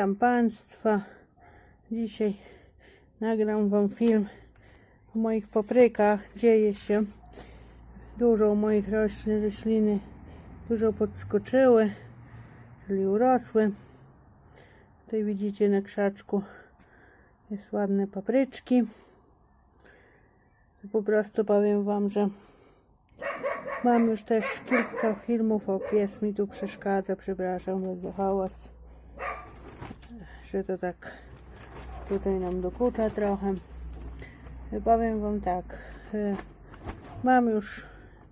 Witam Państwa. Dzisiaj nagram Wam film o moich paprykach. Dzieje się dużo moich roślin, rośliny dużo podskoczyły, czyli urosły. Tutaj widzicie na krzaczku jest ładne papryczki. Po prostu powiem Wam, że mam już też kilka filmów, o pies mi tu przeszkadza, przepraszam za hałas że to tak tutaj nam dokucza trochę. I Powiem Wam tak, y, mam już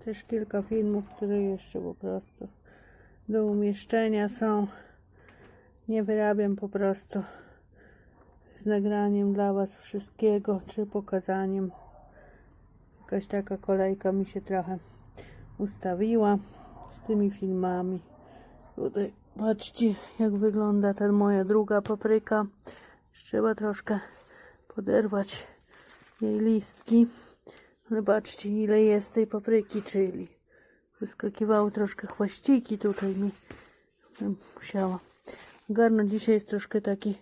też kilka filmów, które jeszcze po prostu do umieszczenia są. Nie wyrabiam po prostu z nagraniem dla Was wszystkiego, czy pokazaniem. Jakaś taka kolejka mi się trochę ustawiła z tymi filmami. Tutaj patrzcie, jak wygląda ta moja druga papryka. Trzeba troszkę poderwać jej listki. Ale patrzcie, ile jest tej papryki, czyli wyskakiwały troszkę chwaściki tutaj mi. Musiała ogarnąć. Dzisiaj jest troszkę taki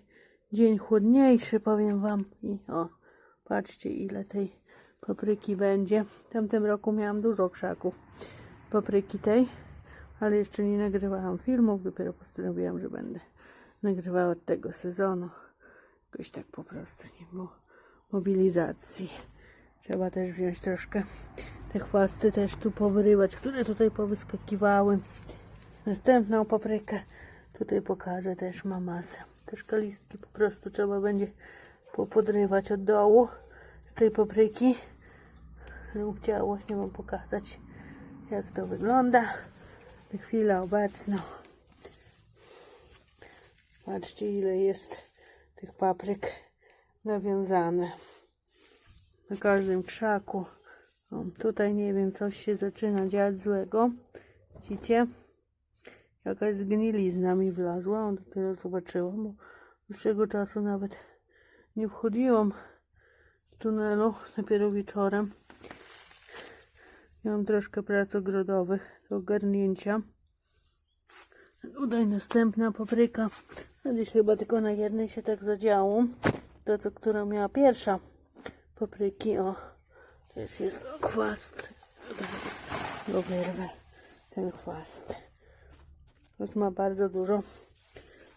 dzień chłodniejszy, powiem wam. I o, patrzcie, ile tej papryki będzie. W tamtym roku miałam dużo krzaków papryki tej ale jeszcze nie nagrywałam filmów, dopiero postanowiłam, że będę nagrywała od tego sezonu. Jakoś tak po prostu nie było mobilizacji. Trzeba też wziąć troszkę te chwasty też tu powyrywać, które tutaj powyskakiwały. Następną paprykę tutaj pokażę, też ma masę. Troszkę listki po prostu trzeba będzie popodrywać od dołu z tej papryki. Chciała właśnie wam pokazać jak to wygląda na chwilę obecną. Patrzcie ile jest tych papryk nawiązane. Na każdym krzaku. O, tutaj nie wiem, coś się zaczyna dziać złego. Widzicie? Jakaś zgnilizna mi wlazła. O, dopiero zobaczyłam, bo dłuższego czasu nawet nie wchodziłam w tunelu. Dopiero wieczorem. Mam troszkę prac ogrodowych do ogarnięcia. Tutaj następna papryka. A dziś chyba tylko na jednej się tak zadziało. To, co, która miała pierwsza papryki. O, też jest chwast. Go wyrwę. Ten chwast. Już ma bardzo dużo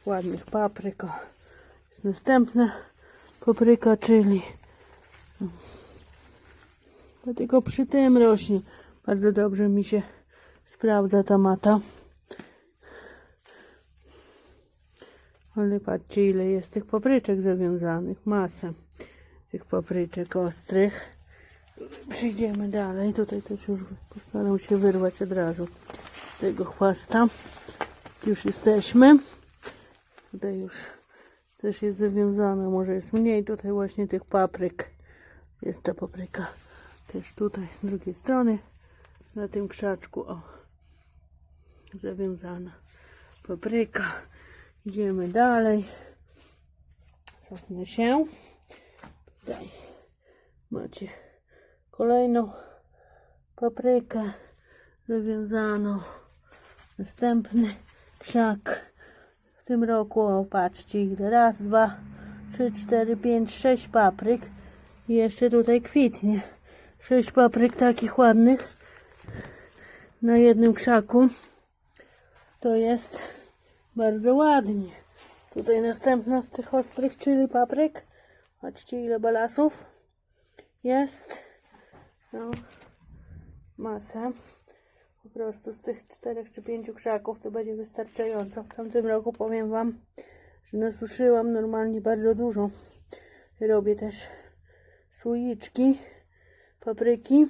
ładnych papryk. Jest następna papryka, czyli Dlatego przy tym rośnie. Bardzo dobrze mi się sprawdza ta mata. Ale patrzcie ile jest tych papryczek zawiązanych. Masę tych papryczek ostrych. Przyjdziemy dalej. Tutaj też już postaram się wyrwać od razu tego chwasta. Już jesteśmy. Tutaj już też jest zawiązane. Może jest mniej tutaj właśnie tych papryk. Jest ta papryka też tutaj z drugiej strony na tym krzaczku o zawiązana papryka. Idziemy dalej. Cofnę się. Tutaj macie kolejną paprykę zawiązaną. Następny krzak w tym roku. O patrzcie ile? Raz, dwa, trzy, cztery, pięć, sześć papryk. I jeszcze tutaj kwitnie sześć papryk takich ładnych na jednym krzaku. To jest bardzo ładnie. Tutaj następna z tych ostrych, czyli papryk. Patrzcie ile balasów jest. No, masę. Po prostu z tych czterech czy pięciu krzaków to będzie wystarczająco. W tamtym roku powiem Wam, że nasuszyłam normalnie bardzo dużo. Robię też słoiczki papryki.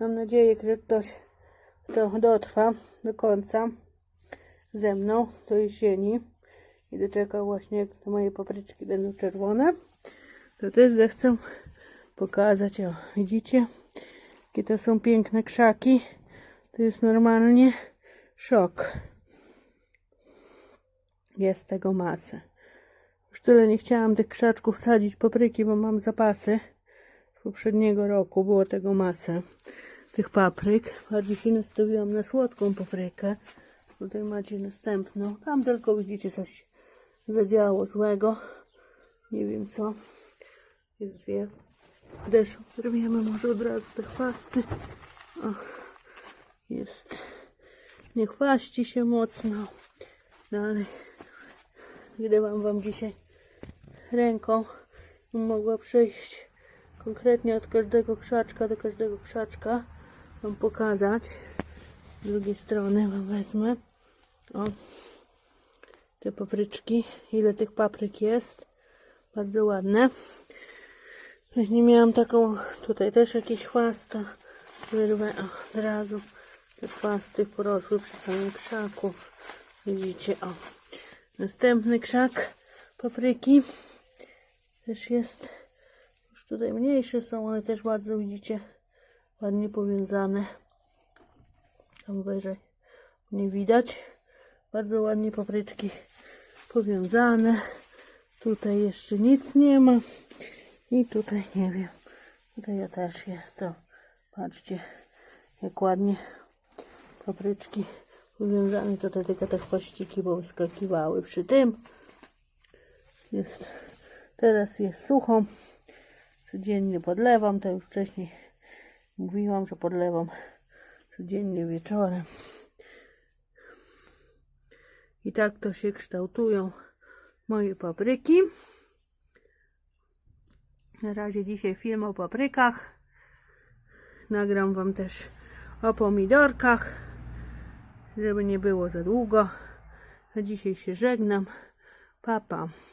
Mam nadzieję, że ktoś to dotrwa do końca ze mną do jesieni i doczekał właśnie jak te moje papryczki będą czerwone to też zechcę pokazać. O widzicie? Jakie to są piękne krzaki. To jest normalnie szok. Jest tego masę. Już tyle nie chciałam tych krzaczków sadzić papryki bo mam zapasy poprzedniego roku było tego masę tych papryk. Bardziej się nastawiłam na słodką paprykę. Tutaj macie następną. Tam tylko widzicie coś zadziało złego. Nie wiem co. Jest dwie. Też rwiemy może od razu te chwasty. O, jest. Nie chwaści się mocno. Dalej. Gdybym wam dzisiaj ręką mogła przejść konkretnie od każdego krzaczka do każdego krzaczka wam pokazać. Z drugiej strony wam wezmę. O. Te papryczki. Ile tych papryk jest. Bardzo ładne. Właśnie miałam taką, tutaj też jakiś chwast, to wyrwę o, od razu. Te chwasty porosły przy samym krzaku. Widzicie, o. Następny krzak papryki też jest, tutaj mniejsze są, one też bardzo widzicie, ładnie powiązane. Tam wyżej nie widać. Bardzo ładnie papryczki powiązane. Tutaj jeszcze nic nie ma. I tutaj nie wiem. Tutaj ja też jest to. Patrzcie, jak ładnie papryczki powiązane. Tutaj tylko te chwościki wyskakiwały przy tym. Jest, teraz jest sucho. Codziennie podlewam. To już wcześniej mówiłam, że podlewam codziennie wieczorem. I tak to się kształtują moje papryki. Na razie dzisiaj film o paprykach. Nagram Wam też o pomidorkach, żeby nie było za długo. A dzisiaj się żegnam. Papa. Pa.